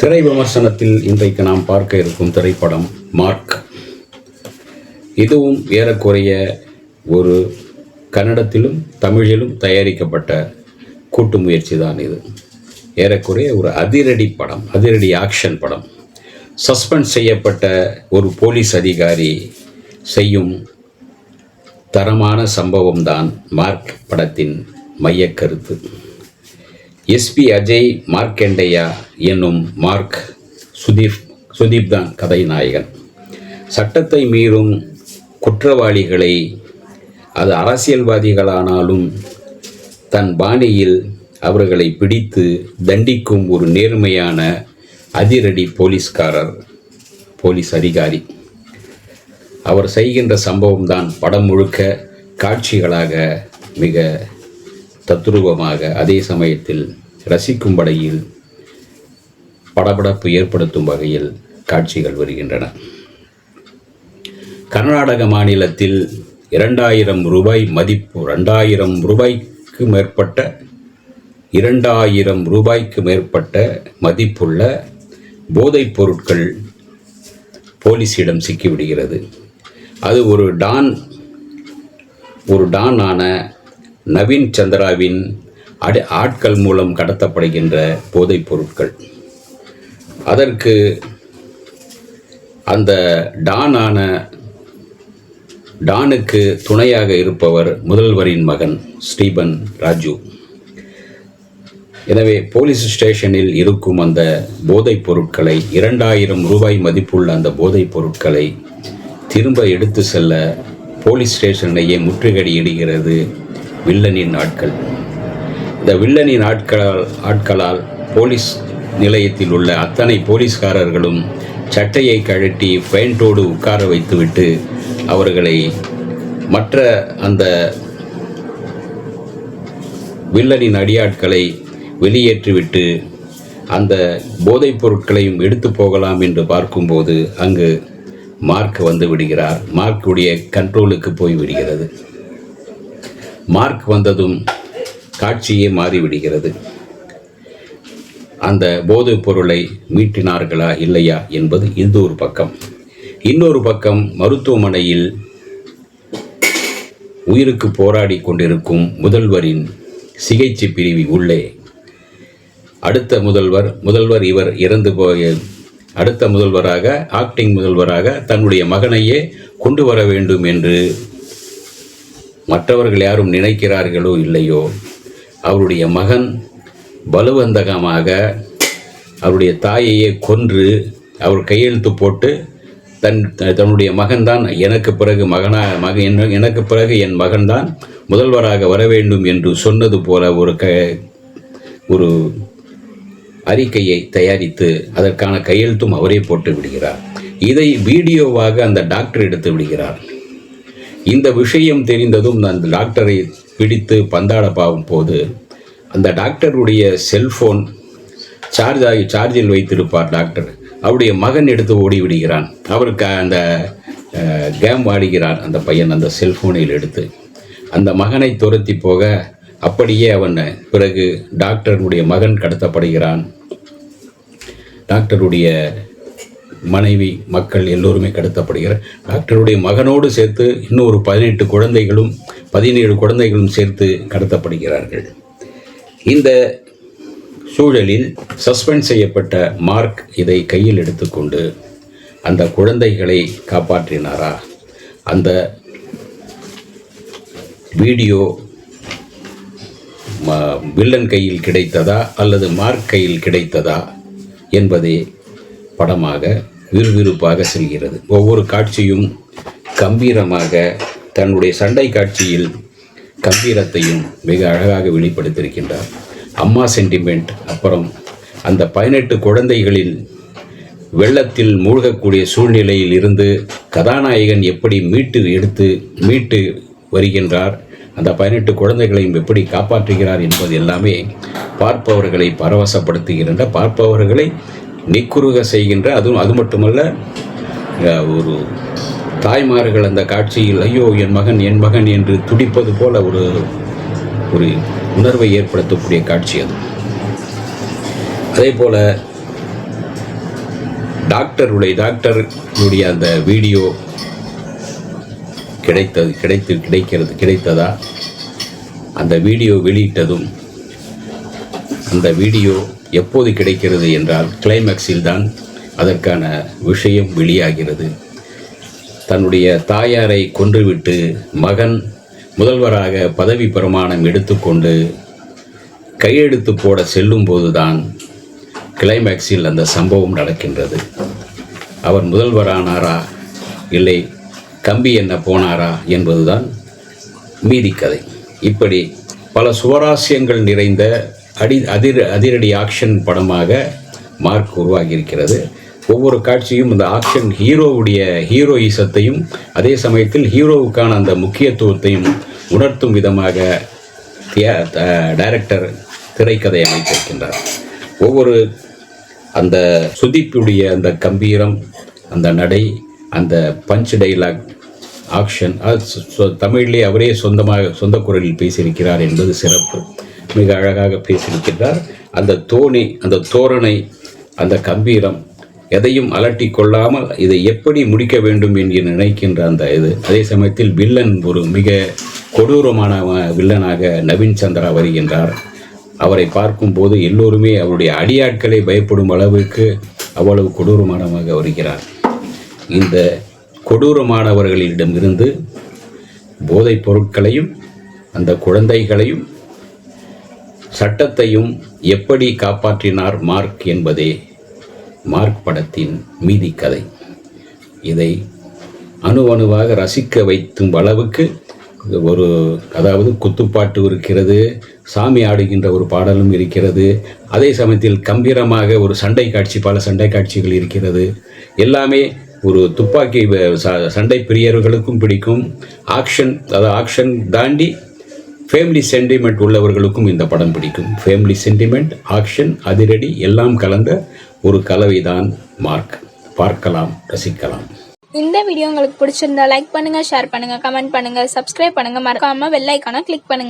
திரை விமர்சனத்தில் இன்றைக்கு நாம் பார்க்க இருக்கும் திரைப்படம் மார்க். இதுவும் ஏறக்குறைய ஒரு கன்னடத்திலும் தமிழிலும் தயாரிக்கப்பட்ட கூட்டு முயற்சி தான் இது. ஏறக்குறைய ஒரு அதிரடி படம் அதிரடி ஆக்ஷன் படம். சஸ்பெண்ட் செய்யப்பட்ட ஒரு போலீஸ் அதிகாரி செய்யும் தரமான சம்பவம் தான் மார்க் படத்தின் மையக்கருத்து எஸ்பி அஜய் மார்க்கெண்டையா என்னும் மார்க் சுதீப் சுதீப் தான் கதை நாயகன் சட்டத்தை மீறும் குற்றவாளிகளை அது அரசியல்வாதிகளானாலும் தன் பாணியில் அவர்களை பிடித்து தண்டிக்கும் ஒரு நேர்மையான அதிரடி போலீஸ்காரர் போலீஸ் அதிகாரி. அவர் செய்கின்ற சம்பவம் தான் படம் முழுக்க காட்சிகளாக மிக தத்ரூபமாக அதே சமயத்தில் ரசிக்கும் படையில் படபடப்பு ஏற்படுத்தும் வகையில் காட்சிகள் வருகின்றன. கர்நாடக மாநிலத்தில் இரண்டாயிரம் ரூபாய் மதிப்பு ரெண்டாயிரம் ரூபாய்க்கு மேற்பட்ட இரண்டாயிரம் ரூபாய்க்கு மேற்பட்ட மதிப்புள்ள போதைப் பொருட்கள் போலீஸிடம் சிக்கிவிடுகிறது. அது ஒரு டான் ஒரு டான் ஆன நவீன் சந்திராவின் அடி ஆட்கள் மூலம் கடத்தப்படுகின்ற போதைப் பொருட்கள். அதற்கு அந்த டானான டானுக்கு துணையாக இருப்பவர் முதல்வரின் மகன் ஸ்டீபன் ராஜு. எனவே போலீஸ் ஸ்டேஷனில் இருக்கும் அந்த போதைப் பொருட்களை இரண்டாயிரம் ரூபாய் மதிப்புள்ள அந்த போதைப் பொருட்களை திரும்ப எடுத்து செல்ல போலீஸ் ஸ்டேஷனையே முற்றுகையிடுகிறது வில்லனின் ஆட்கள். இந்த வில்லனின் ஆட்களால் ஆட்களால் போலீஸ் நிலையத்தில் உள்ள அத்தனை போலீஸ்காரர்களும் சட்டையை கழட்டி பேண்டோடு உட்கார வைத்துவிட்டு அவர்களை மற்ற அந்த வில்லனின் அடியாட்களை வெளியேற்றிவிட்டு அந்த போதைப் பொருட்களையும் எடுத்து போகலாம் என்று பார்க்கும்போது அங்கு மார்க் வந்து விடுகிறார். மார்க்குடைய கண்ட்ரோலுக்கு போய் விடுகிறது. மார்க் வந்ததும் காட்சியே மாறிவிடுகிறது. அந்த போதைப் பொருளை மீட்டினார்களா இல்லையா என்பது இது ஒரு பக்கம். இன்னொரு பக்கம் மருத்துவமனையில் உயிருக்கு போராடி கொண்டிருக்கும் முதல்வரின் சிகிச்சை பிரிவி உள்ளே. அடுத்த முதல்வர் முதல்வர் இவர் இறந்து போய அடுத்த முதல்வராக ஆக்டிங் முதல்வராக தன்னுடைய மகனையே கொண்டு வர வேண்டும் என்று மற்றவர்கள் யாரும் நினைக்கிறார்களோ இல்லையோ அவருடைய மகன் பலுவந்தகமாக அவருடைய தாயையே கொன்று அவர் கையெழுத்து போட்டு தன் தன்னுடைய மகன்தான் எனக்கு பிறகு மகனா மகன் எனக்கு பிறகு என் மகன்தான் முதல்வராக வர வேண்டும் என்று சொன்னது போல ஒரு க ஒரு அறிக்கையை தயாரித்து அதற்கான கையெழுத்தும் அவரே போட்டு விடுகிறார். இதை வீடியோவாக அந்த டாக்டர் எடுத்து விடுகிறார். இந்த விஷயம் தெரிந்ததும் அந்த டாக்டரை பிடித்து பந்தாட பாவும் போது அந்த டாக்டருடைய செல்போன் சார்ஜ் ஆகி சார்ஜில் வைத்திருப்பார் டாக்டர். அவருடைய மகன் எடுத்து ஓடி விடுகிறான் அவருக்கு அந்த கேம் ஆடுகிறான் அந்த பையன் அந்த செல்ஃபோனில் எடுத்து. அந்த மகனை துரத்தி போக அப்படியே அவன் பிறகு டாக்டருடைய மகன் கடத்தப்படுகிறான். டாக்டருடைய மனைவி மக்கள் எல்லோருமே கடத்தப்படுகிறார் டாக்டருடைய மகனோடு சேர்த்து இன்னும் ஒரு பதினெட்டு குழந்தைகளும் பதினேழு குழந்தைகளும் சேர்த்து கடத்தப்படுகிறார்கள். இந்த சூழலில் சஸ்பெண்ட் செய்யப்பட்ட மார்க் இதை கையில் எடுத்துக்கொண்டு அந்த குழந்தைகளை காப்பாற்றினாரா? அந்த வீடியோ ம- வில்லன் கையில் கிடைத்ததா அல்லது மார்க் கையில் கிடைத்ததா என்பதே படமாக விறுவிறுப்பாக செல்கிறது. ஒவ்வொரு காட்சியும் கம்பீரமாக தன்னுடைய சண்டை காட்சியில் கம்பீரத்தையும் மிக அழகாக வெளிப்படுத்தியிருக்கின்றார். அம்மா சென்டிமெண்ட் அப்புறம் அந்த பதினெட்டு குழந்தைகளில் வெள்ளத்தில் மூழ்கக்கூடிய சூழ்நிலையில் இருந்து கதாநாயகன் எப்படி மீட்டு எடுத்து மீட்டு வருகின்றார் அந்த பதினெட்டு குழந்தைகளையும் எப்படி காப்பாற்றுகிறார் என்பது எல்லாமே பார்ப்பவர்களை பரவசப்படுத்துகின்ற பார்ப்பவர்களை நிக்குறுக செய்கின்ற அதுவும் அது மட்டுமல்ல ஒரு தாய்மார்கள் அந்த காட்சியில் ஐயோ என் மகன் என் மகன் என்று துடிப்பது போல ஒரு ஒரு உணர்வை ஏற்படுத்தக்கூடிய காட்சி அது. அதே போல டாக்டருடைய டாக்டருடைய அந்த வீடியோ கிடைத்தது கிடைத்து கிடைக்கிறது கிடைத்ததா? அந்த வீடியோ வெளியிட்டதும் அந்த வீடியோ எப்போது கிடைக்கிறது என்றால் கிளைமேக்ஸில் தான் அதற்கான விஷயம் வெளியாகிறது. தன்னுடைய தாயாரை கொன்றுவிட்டு மகன் முதல்வராக பதவி பிரமாணம் எடுத்துக்கொண்டு கையெழுத்து போட செல்லும்போதுதான் கிளைமேக்ஸில் அந்த சம்பவம் நடக்கின்றது. அவர் முதல்வரானாரா? இல்லை கம்பி என்ன போனாரா? என்பதுதான் மீதி கதை. இப்படி பல சுவராசியங்கள் நிறைந்த அடி அதிர் அதிரடி ஆக்ஷன் படமாக மார்க் உருவாகியிருக்கிறது. ஒவ்வொரு காட்சியும் இந்த ஆக்ஷன் ஹீரோவுடைய ஹீரோயிசத்தையும் அதே சமயத்தில் ஹீரோவுக்கான அந்த முக்கியத்துவத்தையும் உணர்த்தும் விதமாக த- டைரக்டர் திரைக்கதை அமைத்திருக்கின்றார். ஒவ்வொரு அந்த சுதிப்புடைய அந்த கம்பீரம் அந்த நடை அந்த பஞ்ச் டைலாக் ஆக்ஷன் அது சொ- தமிழிலே அவரே சொந்தமாக சொந்த குரலில் பேசியிருக்கிறார் என்பது சிறப்பு. மிக அழகாக பேசியிருக்கின்றார் அந்த தோணி அந்த தோரணை அந்த கம்பீரம் எதையும் அலட்டி கொள்ளாமல் இதை எப்படி முடிக்க வேண்டும் என்று நினைக்கின்ற அந்த இது. அதே சமயத்தில் வில்லன் ஒரு மிக கொடூரமான வில்லனாக நவீன் சந்திரா வருகின்றார். அவரை பார்க்கும்போது எல்லோருமே அவருடைய அடியாட்களை பயப்படும் அளவுக்கு அவ்வளவு கொடூரமானவாக வருகிறார். இந்த கொடூரமானவர்களிடமிருந்து போதைப் பொருட்களையும் அந்த குழந்தைகளையும் சட்டத்தையும் எப்படி காப்பாற்றினார் மார்க் என்பதே மார்க் படத்தின் மீதி கதை இதை அணு அணுவாக ரசிக்க வைத்தும் அளவுக்கு ஒரு அதாவது குத்துப்பாட்டு இருக்கிறது சாமி ஆடுகின்ற ஒரு பாடலும் இருக்கிறது அதே சமயத்தில் கம்பீரமாக ஒரு சண்டை காட்சி பல சண்டை காட்சிகள் இருக்கிறது. எல்லாமே ஒரு துப்பாக்கி வ- ச- சண்டை பிரியர்களுக்கும் பிடிக்கும். ஆக்ஷன் அதாவது ஆக்ஷன் தாண்டி ஃபேமிலி சென்டிமெண்ட் உள்ளவர்களுக்கும் இந்த படம் பிடிக்கும். ஃபேமிலி சென்டிமெண்ட் ஆக்ஷன் அதிரடி எல்லாம் கலந்த ஒரு கலவைதான் மார்க். பார்க்கலாம் ரசிக்கலாம். இந்த வீடியோ உங்களுக்கு பிடிச்சிருந்தா லைக் பண்ணுங்க ஷேர் பண்ணுங்க கமெண்ட் பண்ணுங்க சப்ஸ்கிரைப் பண்ணுங்க. மறக்காம வெள்ளைக்கான கிளிக் பண்ணுங்க.